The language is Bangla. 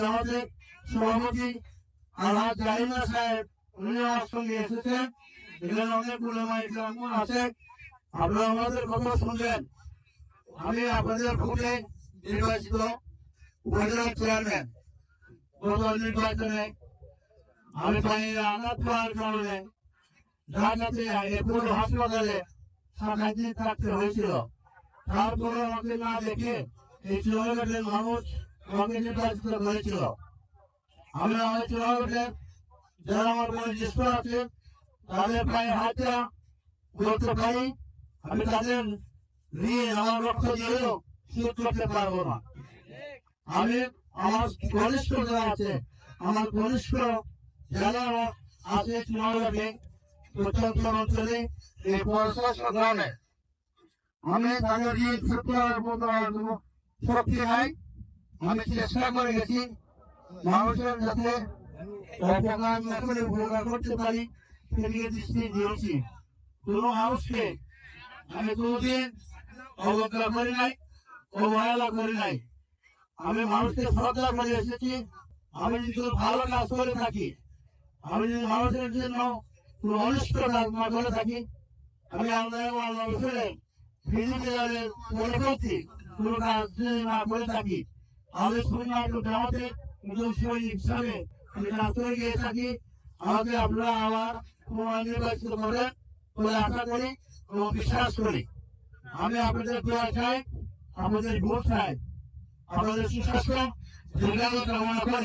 জামাতের সভাপতি আল্লাহ জাহিনা সাহেব, উনি আমার সঙ্গে এসেছেন। এখানে অনেক উলেমা ইসলাম আছে। আপনারা আমাদের কথা শুনলেন আমি আপনাদের ভোটে নির্বাচিত উপজেলা চেয়ারম্যান, গত নির্বাচনে আমি পানির আঘাত পাওয়ার কারণে ঢাকাতে এপুর হাসপাতালে সাত থাকতে হয়েছিল। তারপরে আমাকে না দেখে এই চুয়াঘাটের মানুষ আমাকে নির্বাচিত করেছিল। আমি আমার চুয়াঘাটের যারা আমার বয়োজ্যেষ্ঠ আছে, তাদের পায়ে হাতটা করতে পারি আমি তাদের নিয়ে আমার রক্ত দিয়েও শোধ করতে পারব না। আমি আমার ঘনিষ্ঠ যারা আছে, আমার ঘনিষ্ঠ যারা আছে চুয়াঘাটে প্রত্যন্ত অঞ্চলে, এই কারণে আমি তাদের দিয়ে ছোট্ট মতো আমার কোনো শক্তি নাই। আমি চেষ্টা করে গেছি মানুষের যাতে অপকার করতে পারি, সেদিকে দৃষ্টি দিয়েছি। কোনো মানুষকে আমি কোনোদিন অবজ্ঞা করি নাই, অবহেলা করি নাই। আমি মানুষকে শ্রদ্ধা করে এসেছি, আমি যদি ভালো কাজ করে থাকি, আমি যদি মানুষের জন্য কোনো অনিষ্ট কাজ না করে থাকি, আমি আল্লাহ আল্লাহ রসুলের মনে করছি কোনো কাজ যদি না করে থাকি আমাদের হিসাবে। আমি গিয়ে থাকি। আমাকে আপনারা আবার নির্বাচিত করে বলে আশা করি এবং বিশ্বাস করি। আমি আপনাদের দোয়া চাই আমাদের ভোট চাই আপনাদের সুস্বাস্থ্য, দীর্ঘায়ু কামনা করে।